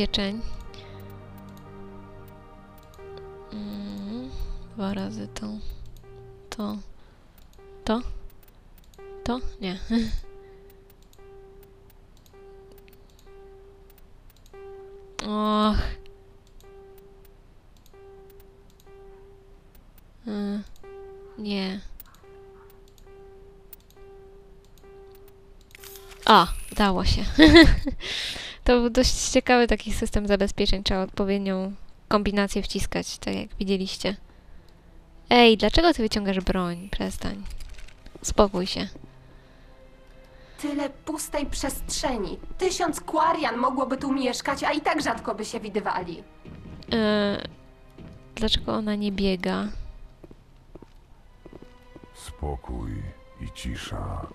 zabezpieczeń. Mm, dwa razy to. To. To? To? Nie. Och. Y, nie. O, udało się. to był dość ciekawy taki system zabezpieczeń. Trzeba odpowiednią kombinację wciskać, tak jak widzieliście. Ej, dlaczego ty wyciągasz broń? Przestań. Spokój się. Tyle pustej przestrzeni. Tysiąc kwarian mogłoby tu mieszkać, a i tak rzadko by się widywali. E, dlaczego ona nie biega? Spokój i cisza.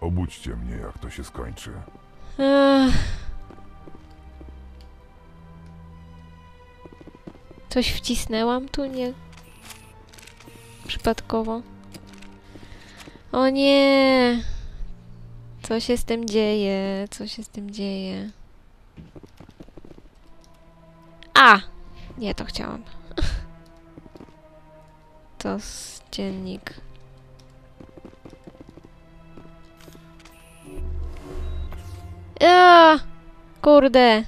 Obudźcie mnie, jak to się skończy. Ech. Coś wcisnęłam tu, nie? Przypadkowo. O nie! Co się z tym dzieje? Co się z tym dzieje? A! Nie, to chciałam. To z dziennik. A, kurde.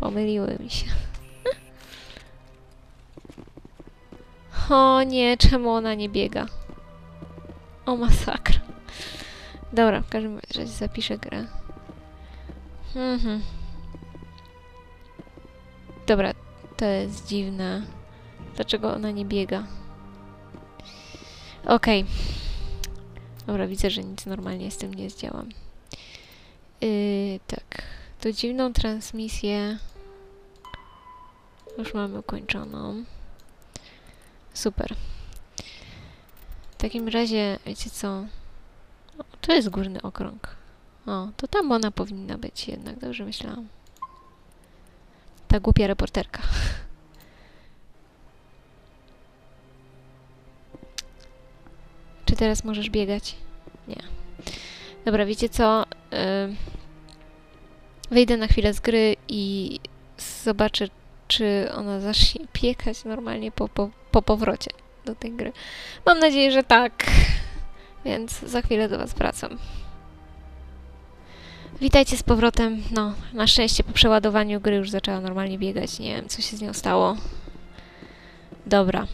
Pomyliły mi się. O nie, czemu ona nie biega? O masakra. Dobra, w każdym razie zapiszę grę. Mhm. Dobra, to jest dziwne. Dlaczego ona nie biega? Okej. Dobra, widzę, że nic normalnie z tym nie zdziałam. Yy, tak. To dziwną transmisję już mamy ukończoną. Super. W takim razie, wiecie co? O, to jest górny okrąg. O, to tam ona powinna być jednak, dobrze myślałam. Ta głupia reporterka. Czy teraz możesz biegać? Nie. Dobra, wiecie co? Ym, Wyjdę na chwilę z gry i zobaczę, czy ona zacznie piekać normalnie po, po, po powrocie do tej gry. Mam nadzieję, że tak. Więc za chwilę do Was wracam. Witajcie z powrotem. No, na szczęście po przeładowaniu gry już zaczęła normalnie biegać. Nie wiem, co się z nią stało. Dobra.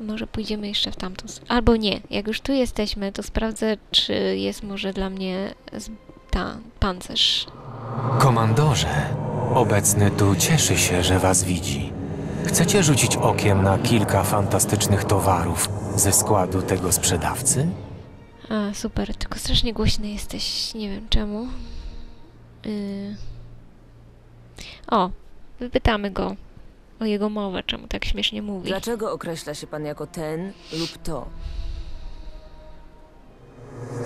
Może pójdziemy jeszcze w tamtą. Albo nie. Jak już tu jesteśmy, to sprawdzę, czy jest może dla mnie ta pancerz. Komandorze, obecny tu cieszy się, że was widzi. Chcecie rzucić okiem na kilka fantastycznych towarów ze składu tego sprzedawcy? A, super, tylko strasznie głośny jesteś, nie wiem czemu. Yy... O, wypytamy go o jego mowę, czemu tak śmiesznie mówi. Dlaczego określa się pan jako ten lub to?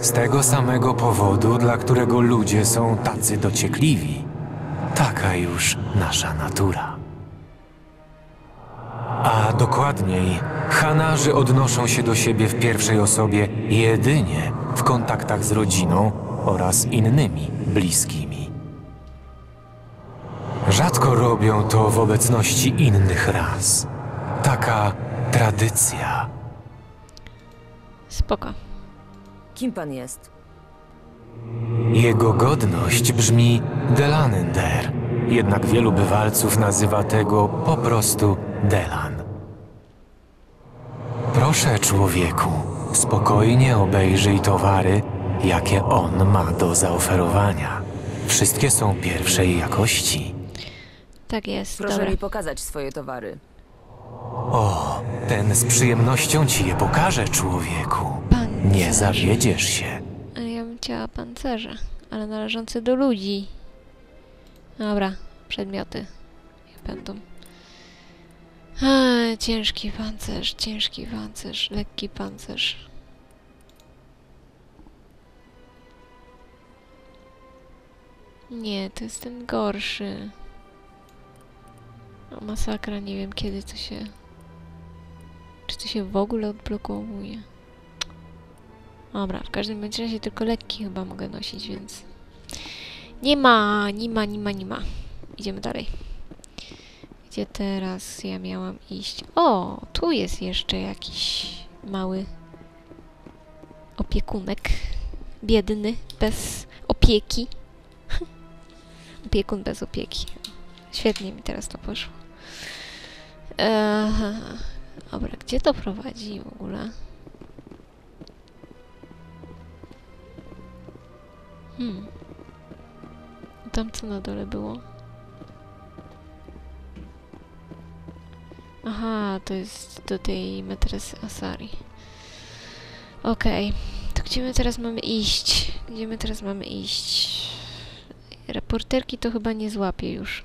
Z tego samego powodu, dla którego ludzie są tacy dociekliwi. Taka już nasza natura. A dokładniej, Hanarzy odnoszą się do siebie w pierwszej osobie jedynie w kontaktach z rodziną oraz innymi bliskimi. Rzadko robią to w obecności innych ras. Taka tradycja. Spoko. Kim pan jest? Jego godność brzmi Delanender, jednak wielu bywalców nazywa tego po prostu Delan. Proszę, człowieku, spokojnie obejrzyj towary, jakie on ma do zaoferowania. Wszystkie są pierwszej jakości. Tak jest, Proszę dobra. mi pokazać swoje towary. O, ten z przyjemnością ci je pokaże, człowieku. Pancerz. Nie zawiedziesz się. Ja bym chciała pancerze, ale należące do ludzi. Dobra, przedmioty. Niech będą. A, ciężki pancerz, ciężki pancerz, lekki pancerz. Nie, to jest ten gorszy. O, masakra, nie wiem kiedy to się... Czy to się w ogóle odblokowuje? Dobra, w każdym razie tylko lekki chyba mogę nosić, więc... Nie ma, nie ma, nie ma, nie ma. Idziemy dalej. Gdzie teraz ja miałam iść? O, tu jest jeszcze jakiś mały opiekunek. Biedny, bez opieki. Opiekun bez opieki. Świetnie mi teraz to poszło. Eee, dobra, gdzie to prowadzi w ogóle? Hmm. Tam co na dole było? Aha, to jest do tej metresy Asari. Okej. To gdzie my teraz mamy iść? Gdzie my teraz mamy iść? Reporterki to chyba nie złapie już.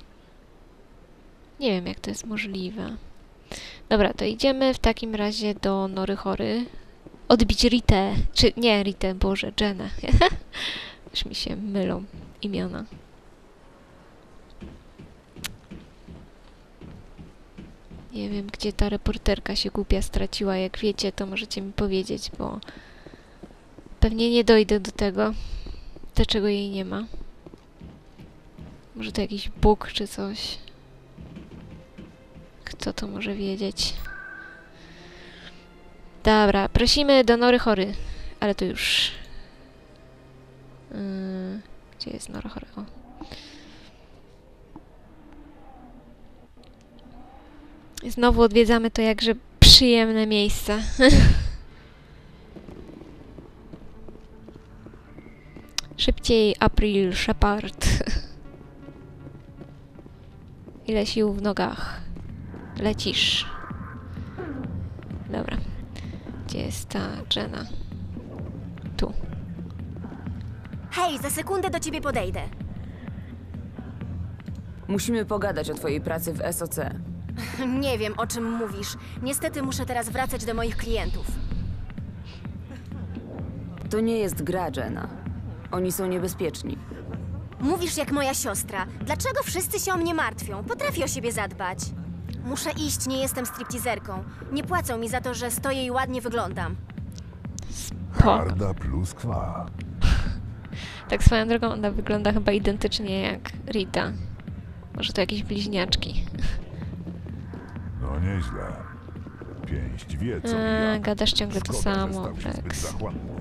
Nie wiem, jak to jest możliwe. Dobra, to idziemy w takim razie do Nory Chory. Odbić Ritę. Czy nie Ritę, Boże, Jenę. Już mi się mylą imiona. Nie wiem, gdzie ta reporterka się głupia straciła. Jak wiecie, to możecie mi powiedzieć, bo pewnie nie dojdę do tego, dlaczego jej nie ma. Może to jakiś bóg czy coś. Kto to może wiedzieć? Dobra, prosimy do Nory Chory. Ale to już... Yy, gdzie jest Nora Chory? O. Znowu odwiedzamy to jakże przyjemne miejsce. Szybciej, April Shepard. Ile sił w nogach. Lecisz. Dobra. Gdzie jest ta Jenna? Tu. Hej, za sekundę do ciebie podejdę. Musimy pogadać o twojej pracy w SOC. Nie wiem, o czym mówisz. Niestety muszę teraz wracać do moich klientów. To nie jest gra, Jenna. Oni są niebezpieczni. Mówisz jak moja siostra. Dlaczego wszyscy się o mnie martwią? Potrafię o siebie zadbać. Muszę iść, nie jestem striptizerką. Nie płacą mi za to, że stoję i ładnie wyglądam. Po. Harda plus kwa. Tak swoją drogą ona wygląda chyba identycznie jak Rita. Może to jakieś bliźniaczki. No nieźle. Pięść wie co i A, jak. gadasz ciągle to Szkoda, że samo, stał się zbyt Rex. zachłanny.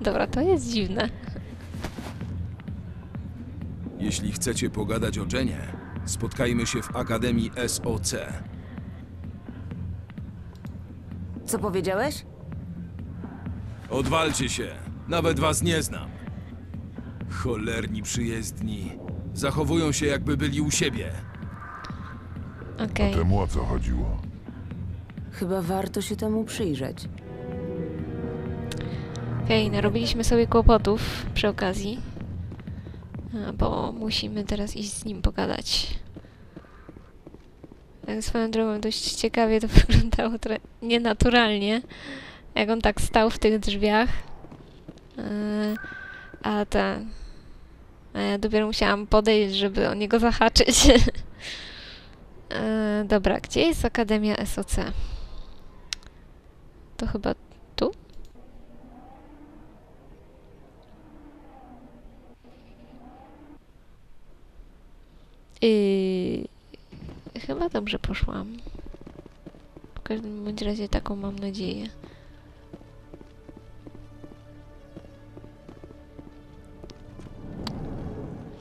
Dobra, to jest dziwne. Jeśli chcecie pogadać o Jenie, spotkajmy się w Akademii SOC. Co powiedziałeś? Odwalcie się, nawet was nie znam. Cholerni przyjezdni. Zachowują się jakby byli u siebie. Okej. Temu o co chodziło? Chyba warto się temu przyjrzeć. Okej, narobiliśmy sobie kłopotów przy okazji. A, Bo musimy teraz iść z nim pogadać. Tak swoją drogą dość ciekawie to wyglądało trochę nienaturalnie. Jak on tak stał w tych drzwiach. Yy, A ta... Ja dopiero musiałam podejść, żeby o niego zahaczyć. Yy, Dobra, gdzie jest Akademia SOC? To chyba tu? Yy, chyba dobrze poszłam. W każdym bądź razie taką mam nadzieję.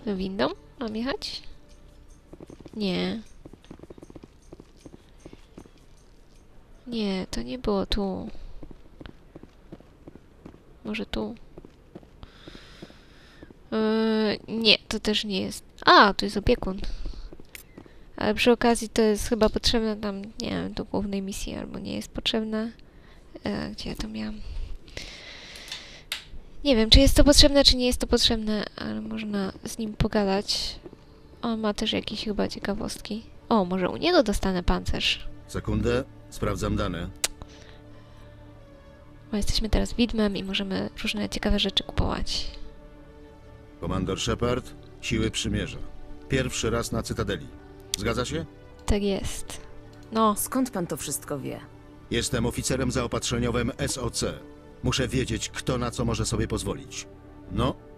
Windą mam jechać? Nie. Nie, to nie było tu. Może tu? Yy, nie, to też nie jest. A, to jest opiekun. Ale przy okazji to jest chyba potrzebne tam, nie wiem, do głównej misji, albo nie jest potrzebne. E, gdzie ja to miałam? Nie wiem, czy jest to potrzebne, czy nie jest to potrzebne, ale można z nim pogadać. On ma też jakieś chyba ciekawostki. O, może u niego dostanę pancerz. Sekundę, sprawdzam dane. Bo jesteśmy teraz widmem i możemy różne ciekawe rzeczy kupować. Komandor Shepard, siły przymierza. Pierwszy raz na Cytadeli. Zgadza się? Tak jest. No, Skąd pan to wszystko wie? Jestem oficerem zaopatrzeniowym SOC. Muszę wiedzieć, kto na co może sobie pozwolić. No,